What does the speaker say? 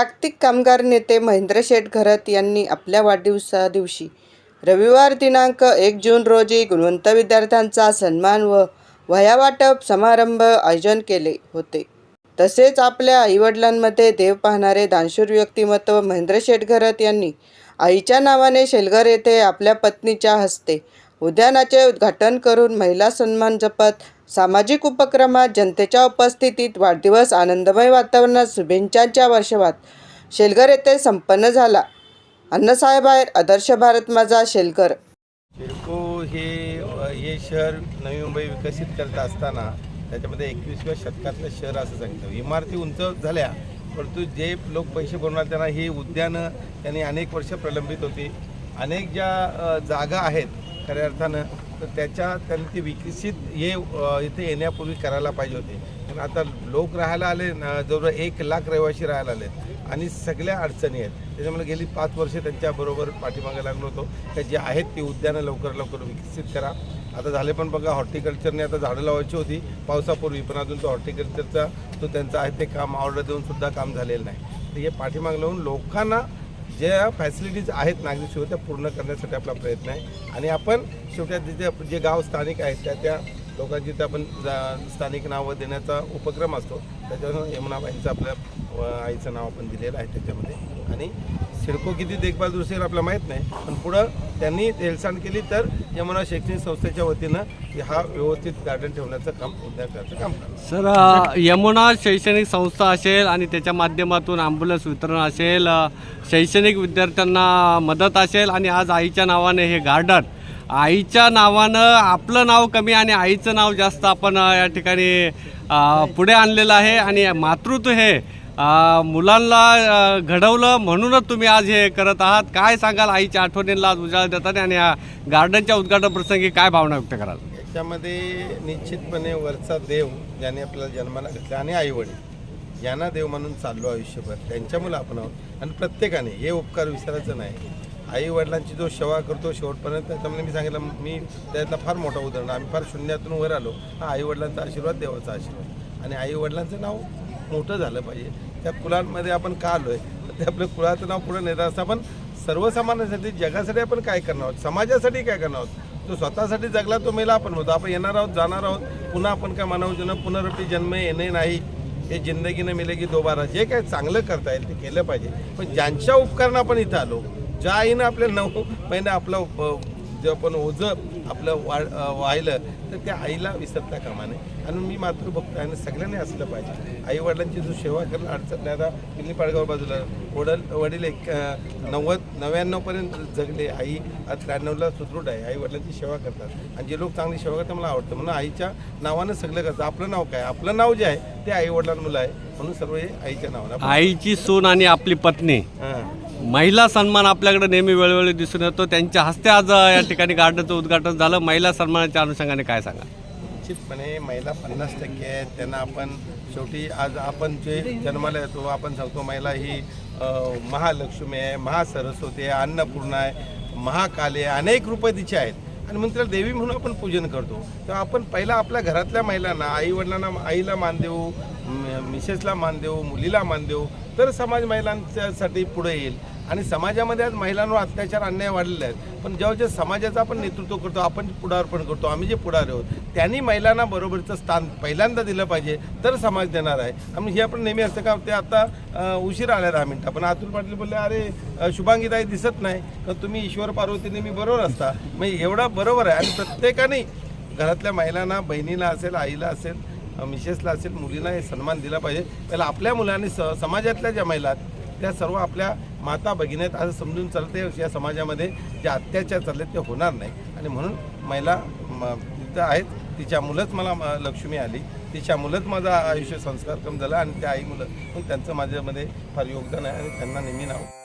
जागतिक कामगार नेते महेंद्र शेठ घरत यांनी आपल्या वाढदिवसा दिवशी रविवार दिनांक एक जून रोजी गुणवंत विद्यार्थ्यांचा सन्मान व वयावाटप समारंभ आयोजन केले होते. तसेच आपल्या आईवडिलांमध्ये देव पाहणारे दानशूर व्यक्तिमत्व महेंद्र शेठ घरत यांनी आईच्या नावाने शेलघर येथे आपल्या पत्नीच्या हस्ते उद्यानाचे उद्घाटन करून महिला सन्मान जपत सामाजिक उपक्रमात जनतेच्या उपस्थितीत वाढदिवस आनंदमय वातावरणात शुभेच्छांच्या वर्षावात. शेलघर येथे संपन्न झाला. अण्णासाहेब आहे आदर्श भारत माझा शेलकर सिडको हे हे शहर नवी मुंबई विकसित करत असताना त्याच्यामध्ये एकवीसव्या शतकातलं शहर असं सांगितलं इमारती उंच झाल्या परंतु जे लोक पैसे भरणार त्यांना ही उद्यानं त्यांनी अनेक वर्ष प्रलंबित होती. अनेक ज्या जागा आहेत खऱ्या अर्थानं तर त्याच्या त्यांनी ती विकसित हे इथे येण्यापूर्वी करायला पाहिजे होते. पण आता लोक राहायला आले जवळ एक लाख रहिवासी राहायला आले आणि सगळ्या अडचणी आहेत. त्याच्यामुळे गेली पाच वर्ष त्यांच्याबरोबर पाठीमागे लागलो होतो. तर जे आहेत ती उद्यानं लवकर लवकर विकसित करा. आता झाले पण बघा हॉर्टिकल्चरने आता झाडं लावायची होती. पावसापूर्वी पण अजून तो हॉर्टिकल्चरचा तो त्यांचा आहे ते काम ऑर्डर देऊन सुद्धा काम झालेलं नाही. तर हे पाठीमागे लावून लोकांना ज्या फॅसिलिटीज आहेत नागरिक सेवा त्या पूर्ण करण्यासाठी आपला प्रयत्न आहे. आणि आपण शेवटी तिथे जे गाव स्थानिक आहेत त्या त्या लोकांची त्या आपण जा- स्थानिक नावं देण्याचा उपक्रम असतो. त्याच्यावर यमुनाबाईंचा आपल्या आईचं नाव आपण दिलेलं आहे त्याच्यामध्ये. आणि सिडको किती देखभाल दुसरी आपल्याला माहीत नाही पण पुढं त्यांनी हेळसांड केली तर यमुना शैक्षणिक संस्थेच्या वतीनं हा व्यवस्थित गार्डन ठेवण्याचं काम उद्या काम सर यमुना शैक्षणिक संस्था असेल आणि त्याच्या माध्यमातून ॲम्ब्युलन्स वितरण असेल शैक्षणिक विद्यार्थ्यांना मदत असेल आणि आज आईच्या नावाने हे गार्डन आईच्या नावानं आपलं नाव कमी आणि आईचं नाव जास्त आपण या ठिकाणी पुढे आणलेलं आहे आणि मातृत्व हे मुलांना घडवलं म्हणूनच तुम्ही आज हे करत आहात. काय सांगाल आईच्या आठवणींना आज उजाळा देतात आणि या गार्डनच्या उद्घाटन प्रसंगी काय भावना व्यक्त कराल? याच्यामध्ये निश्चितपणे वरचा देव ज्याने आपल्याला जन्माला घातला आणि आईवडील यांना देव म्हणून चाललो आयुष्यभर. त्यांच्यामुळे आपण आहोत. आणि प्रत्येकाने हे उपकार विसरायचं नाही. आई वडिलांची जो सेवा करतो शेवटपर्यंत त्याच्यामध्ये मी सांगितलं मी त्यातला फार मोठा उदाहरण आम्ही फार शून्यातून वर आलो. हा आई वडिलांचा आशीर्वाद देवाचा आशीर्वाद. आणि आई वडिलांचं नाव मोठं झालं पाहिजे. त्या कुलांमध्ये आपण का आलो आहे तर ते आपलं कुळाचं नाव पुढे नेत असतं. आपण सर्वसामान्यांसाठी जगासाठी आपण काय करणार आहोत? समाजासाठी काय करणार आहोत? तो स्वतःसाठी जगला तो मेला आपण होतो. आपण येणार आहोत जाणार आहोत. पुन्हा आपण काय मानव जन पुनरपी जन्म येणे नाही. हे जिंदगीनं मिलेगी दोबारा. जे काय चांगलं करता येईल ते केलं पाहिजे. पण ज्यांच्या उपकरणं आपण इथं आलो ज्या आईनं आपल्या नऊ महिने आपलं जेव्हा आपण ओझं आपलं वा व्हायलं तर त्या आईला विसरता कामा नये. आणि मी मातृभक्त आहे आणि सगळ्यांनी असलं पाहिजे. आई वडिलांची जो सेवा करायला अडचण नाही. आता पिल्ली पाडगाव बाजूला वडील वडील एक नव्वद नव्याण्णवपर्यंत जगले. आई आज त्र्याण्णवला सुदृढ आहे. आई वडिलांची सेवा करतात. आणि जे लोक चांगली सेवा करतात मला आवडतं. म्हणून आईच्या नावानं सगळं करतं आपलं नाव काय? आपलं नाव जे आहे ते आई वडिलांमुळे आहे म्हणून सर्व हे आईच्या नावानं आईची सून आणि आपली पत्नी. हां. महिला सन्मान आपल्याकडे नेहमी वेळोवेळी दिसून येतो. त्यांच्या हस्ते आज या ठिकाणी गार्डनचं उद्घाटन झालं. महिला सन्मानाच्या अनुषंगाने काय सांगा निश्चितपणे महिला पन्नास टक्के आहेत. त्यांना आपण शेवटी आज आपण जे जन्माला येतो आपण सांगतो महिला ही अ, महालक्ष्मी आहे महासरस्वती आहे अन्नपूर्णा आहे महाकाली आहे अनेक रूपं तिचे आहेत. आणि मग त्याला देवी म्हणून आपण पूजन करतो. तर आपण पहिला आपल्या घरातल्या महिलांना आई वडिलांना आईला मान देऊ मिसेसला मान देऊ मुलीला मान देऊ तर समाज महिलांच्यासाठी पुढे येईल. आणि समाजामध्ये आज महिलांवर अत्याचार अन्याय वाढलेले आहेत. पण जेव्हा जे समाजाचं आपण नेतृत्व करतो आपण पुढारपण करतो आम्ही जे पुढार आहोत त्यांनी महिलांना बरोबरचं स्थान पहिल्यांदा दिलं पाहिजे तर समाज देणार आहे. आणि हे आपण नेहमी असतं का ते आता उशीर आल्या दहा मिनटं. पण अतुल पाटील बोलले अरे शुभांगीताई दिसत नाही तर तुम्ही ईश्वर पार्वती नेहमी बरोबर असता. म्हणजे मग एवढा बरोबर आहे. आणि प्रत्येकाने घरातल्या महिलांना बहिणीला असेल आईला असेल मिसेसला असेल मुलींना हे सन्मान दिला पाहिजे. त्याला आपल्या मुलांनी स समाजातल्या ज्या महिला आहेत त्या सर्व आपल्या माता भगिनीत असं समजून चालते या समाजामध्ये जे अत्याचार चालले ते होणार नाही. आणि म्हणून महिला तिथं आहेत. तिच्या मुलंच मला म, लक्ष्मी आली. तिच्या मुलंच माझा आयुष्य संस्कार कम झाला. आणि त्या आई मुलं पण त्यांचं माझ्यामध्ये फार योगदान आहे आणि त्यांना नेहमी नाव